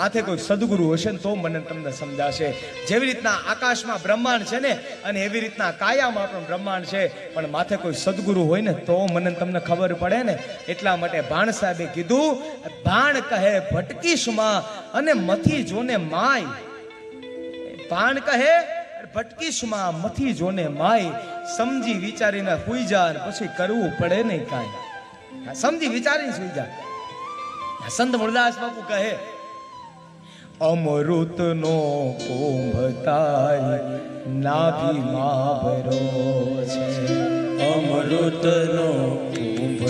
માથે કોઈ સદગુરુ હશે ને તો મને તમને સમજાશે. જેવી રીતના આકાશમાં બ્રહ્માંડ છે ને, અને એવી રીતના કાયામાં પણ બ્રહ્માંડ છે, પણ માથે કોઈ સદગુરુ હોય ને તો મને તમને ખબર પડે ને. એટલા માટે ભાણ સાહેબે કીધું, ભાણ કહે ભટકીશમાં અને મથી જોને માય. ભાણ કહે, ભટકીશમાં, મથી જોને માય. સમજી વિચારીને સુઈ જા પછી કરવું પડે નહીં કાંઈ. સમજી વિચારીને સુઈ જા. સંત મુરદાસ બાપુ કહે અમૃતનો કુંભ તાય નાભીમાં ભરો છે. અમૃતનો કુંભ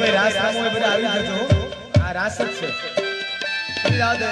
લોકો રાસ બધા આવી જજો આ રાસ જ છે. રાધે